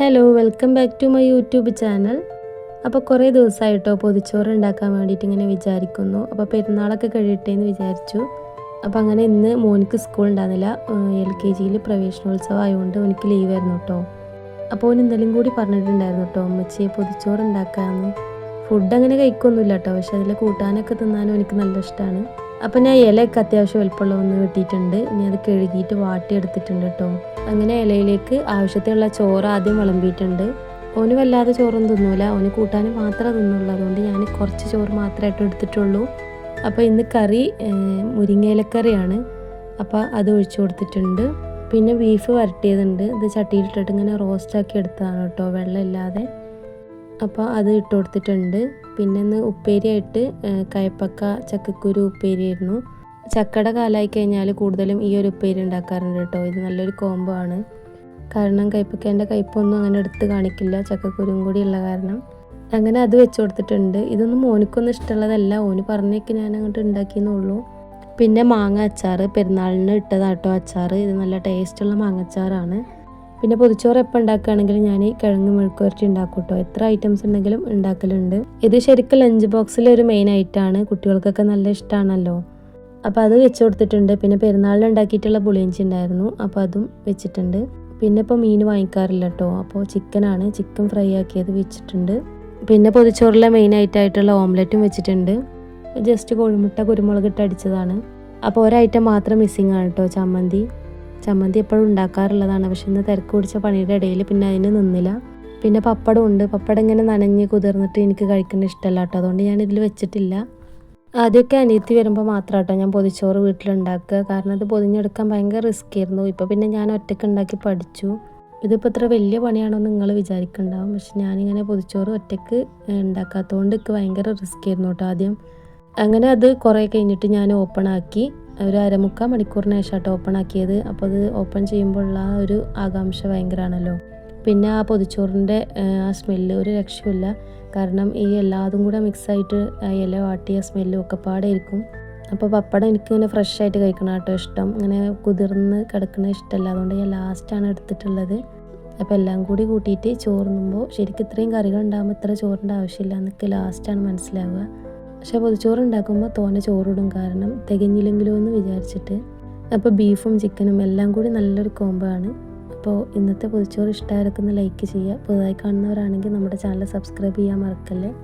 Hello welcome back to my YouTube channel അപ്പോൾ കുറേ ദിവസമായിട്ടോ പൊതിച്ചോറ് ഉണ്ടാക്കാൻ വേണ്ടിയിട്ട് ഇങ്ങനെ വിചാരിക്കുന്നു. അപ്പോൾ പെരുന്നാളൊക്കെ കഴിയട്ടെ എന്ന് വിചാരിച്ചു. അപ്പോൾ അങ്ങനെ ഇന്ന് മോനിക്ക് സ്കൂൾ ഉണ്ടായിരുന്നില്ല. എൽ കെ ജിയിൽ പ്രവേശനോത്സവം ആയതുകൊണ്ട് എനിക്ക് ലീവ് ആയിരുന്നു കേട്ടോ അപ്പോൾ ഓൻ എന്തെങ്കിലും കൂടി പറഞ്ഞിട്ടുണ്ടായിരുന്നു കേട്ടോ അമ്മച്ചിയെ പൊതിച്ചോറ് ഉണ്ടാക്കാമെന്ന് ഫുഡ് അങ്ങനെ കഴിക്കൊന്നുമില്ല കേട്ടോ പക്ഷെ അതിൽ കൂട്ടാനൊക്കെ തിന്നാനും എനിക്ക് നല്ല ഇഷ്ടമാണ് അപ്പോൾ ഞാൻ ഇലയൊക്കെ അത്യാവശ്യം വലുപ്പമുള്ള ഒന്ന് വെട്ടിയിട്ടുണ്ട്. ഇനി അത് കഴുകിയിട്ട് വാട്ടിയെടുത്തിട്ടുണ്ട് കേട്ടോ. അങ്ങനെ ഇലയിലേക്ക് ആവശ്യത്തിനുള്ള ചോറ് ആദ്യം വിളമ്പിയിട്ടുണ്ട്. ഓന് വല്ലാതെ ചോറൊന്നും തിന്നൂല. ഓന് കൂട്ടാനും മാത്രമേ തിന്നുള്ളൂ. അതുകൊണ്ട് ഞാൻ കുറച്ച് ചോറ് മാത്രമായിട്ട് എടുത്തിട്ടുള്ളൂ. അപ്പോൾ ഇന്ന് കറി മുരിങ്ങ മുരിങ്ങയിലക്കറിയാണ്. അപ്പോൾ അത് ഒഴിച്ചു കൊടുത്തിട്ടുണ്ട്. പിന്നെ ബീഫ് വരട്ടിയതുണ്ട്. ഇത് ചട്ടിയിലിട്ടിട്ട് ഇങ്ങനെ റോസ്റ്റാക്കി എടുത്തതാണ് കേട്ടോ. വെള്ളം ഇല്ലാതെ അപ്പോൾ അത് ഇട്ട് കൊടുത്തിട്ടുണ്ട്. പിന്നെ ഇന്ന് ഉപ്പേരിയായിട്ട് കയപ്പക്ക ചക്കക്കുരു ഉപ്പേരിയായിരുന്നു. ചക്കയുടെ കാലമായി കഴിഞ്ഞാൽ കൂടുതലും ഈ ഒരു ഉപ്പേരി ഉണ്ടാക്കാറുണ്ട് കേട്ടോ. ഇത് നല്ലൊരു കോംബോ ആണ്. കാരണം കയ്പ്പക്കേന്റെ കയ്പൊന്നും അങ്ങനെ എടുത്ത് കാണിക്കില്ല. ചക്കക്കുരും കൂടി ഉള്ള കാരണം. അങ്ങനെ അത് വെച്ച് കൊടുത്തിട്ടുണ്ട്. ഇതൊന്നും മോനിക്കൊന്നും ഇഷ്ടമുള്ളതല്ല. ഓന് പറഞ്ഞേക്ക് ഞാൻ അങ്ങോട്ട് ഉണ്ടാക്കിയെന്നുള്ളൂ. പിന്നെ മാങ്ങ അച്ചാർ പെരുന്നാളിന് ഇട്ടതാട്ടോ അച്ചാർ ഇത് നല്ല ടേസ്റ്റുള്ള മാങ്ങ അച്ചാറാണ്. പിന്നെ പൊതിച്ചോറ് എപ്പോൾ ഉണ്ടാക്കുകയാണെങ്കിലും ഞാൻ കിഴങ്ങ് മെഴുക്കുവരട്ടി ഉണ്ടാക്കും കേട്ടോ എത്ര ഐറ്റംസ് ഉണ്ടെങ്കിലും ഉണ്ടാക്കലുണ്ട്. ഇത് ശരിക്കും ലഞ്ച് ബോക്സിലെ ഒരു മെയിൻ ഐറ്റമാണ് കുട്ടികൾക്കൊക്കെ നല്ല ഇഷ്ടമാണല്ലോ അപ്പോൾ അത് വെച്ച് കൊടുത്തിട്ടുണ്ട്. പിന്നെ പെരുന്നാളിൽ ഉണ്ടാക്കിയിട്ടുള്ള പുളിയിഞ്ചി ഉണ്ടായിരുന്നു. അപ്പോൾ അതും വെച്ചിട്ടുണ്ട്. പിന്നെ ഇപ്പോൾ മീൻ വാങ്ങിക്കാറില്ല കേട്ടോ അപ്പോൾ ചിക്കനാണ് ചിക്കൻ ഫ്രൈ ആക്കിയത് വെച്ചിട്ടുണ്ട്. പിന്നെ പൊതിച്ചോറിലെ മെയിൻ ആയിട്ടുള്ള ഓംലെറ്റും വെച്ചിട്ടുണ്ട്. ജസ്റ്റ് കോഴിമുട്ട കുരുമുളക് ഇട്ട് അടിച്ചതാണ്. അപ്പോൾ ഒരൈറ്റം മാത്രം മിസ്സിങ് ആണ് കേട്ടോ ചമ്മന്തി. ചമ്മന്തി എപ്പോഴും ഉണ്ടാക്കാറുള്ളതാണ്. പക്ഷെ ഇന്ന് തിരക്ക് പിടിച്ച പണിയുടെ ഇടയിൽ പിന്നെ അതിന് നിന്നില്ല. പിന്നെ പപ്പടം ഉണ്ട്. പപ്പടം ഇങ്ങനെ നനഞ്ഞ് കുതിർന്നിട്ട് എനിക്ക് കഴിക്കുന്ന ഇഷ്ടമല്ല കേട്ടോ. അതുകൊണ്ട് ഞാൻ ഇതിൽ വെച്ചിട്ടില്ല. ആദ്യമൊക്കെ അനിയത്തി വരുമ്പോൾ മാത്രം കേട്ടോ ഞാൻ പൊതിച്ചോറ് വീട്ടിലുണ്ടാക്കുക. കാരണം അത് പൊതിഞ്ഞെടുക്കാൻ ഭയങ്കര റിസ്ക് ആയിരുന്നു. ഇപ്പോൾ പിന്നെ ഞാൻ ഒറ്റയ്ക്ക് ഉണ്ടാക്കി പഠിച്ചു. ഇതിപ്പോൾ ഇത്ര വലിയ പണിയാണോ നിങ്ങൾ വിചാരിക്കുന്നുണ്ടാവും. പക്ഷെ ഞാനിങ്ങനെ പൊതിച്ചോറ് ഒറ്റയ്ക്ക് ഉണ്ടാക്കാത്തതുകൊണ്ട് എനിക്ക് ഭയങ്കര റിസ്ക് ആയിരുന്നു കേട്ടോ ആദ്യം. അങ്ങനെ അത് കുറേ കഴിഞ്ഞിട്ട് ഞാൻ ഓപ്പൺ ആക്കി. ഒരു അരമുക്കാൽ മണിക്കൂറിന് ശേഷം കേട്ടോ ഓപ്പൺ ആക്കിയത് അപ്പോൾ അത് ഓപ്പൺ ചെയ്യുമ്പോഴുള്ള ആ ഒരു ആകാംക്ഷ ഭയങ്കരമാണല്ലോ പിന്നെ ആ പൊതിച്ചോറിന്റെ ആ സ്മെല്ല് ഒരു രക്ഷയില്ല കാരണം ഈ എല്ലാതും കൂടെ മിക്സായിട്ട് ഇല വാട്ടിയ സ്മെല്ലും ഒക്കെ പാടെ ഇരിക്കും അപ്പോൾ പപ്പടം എനിക്കിങ്ങനെ ഫ്രഷ് ആയിട്ട് കഴിക്കണം കേട്ടോ ഇഷ്ടം. ഇങ്ങനെ കുതിർന്ന് കിടക്കുന്ന ഇഷ്ടമല്ല. അതുകൊണ്ട് ഞാൻ ലാസ്റ്റാണ് എടുത്തിട്ടുള്ളത്. അപ്പോൾ എല്ലാം കൂടി കൂട്ടിയിട്ട് ചോറുന്നുമ്പോൾ ശരിക്കും ഇത്രയും കറികൾ ഉണ്ടാകുമ്പോൾ ഇത്ര ചോറിന്റെ ആവശ്യമില്ല. എന്നൊക്കെ ലാസ്റ്റാണ് മനസ്സിലാവുക. പക്ഷേ പൊതിച്ചോറ് ഉണ്ടാക്കുമ്പോൾ തോനെ ചോറിടും കാരണം തികഞ്ഞില്ലെങ്കിലോ എന്ന് വിചാരിച്ചിട്ട്. അപ്പോൾ ബീഫും ചിക്കനും എല്ലാം കൂടി നല്ലൊരു കോംബോ ആണ്. അപ്പോൾ ഇന്നത്തെ പൊതിച്ചോറ് ഇഷ്ടമായിരിക്കുന്ന ലൈക്ക് ചെയ്യുക. പുതുതായി കാണുന്നവരാണെങ്കിൽ നമ്മുടെ ചാനൽ സബ്സ്ക്രൈബ് ചെയ്യാൻ മറക്കല്ലേ?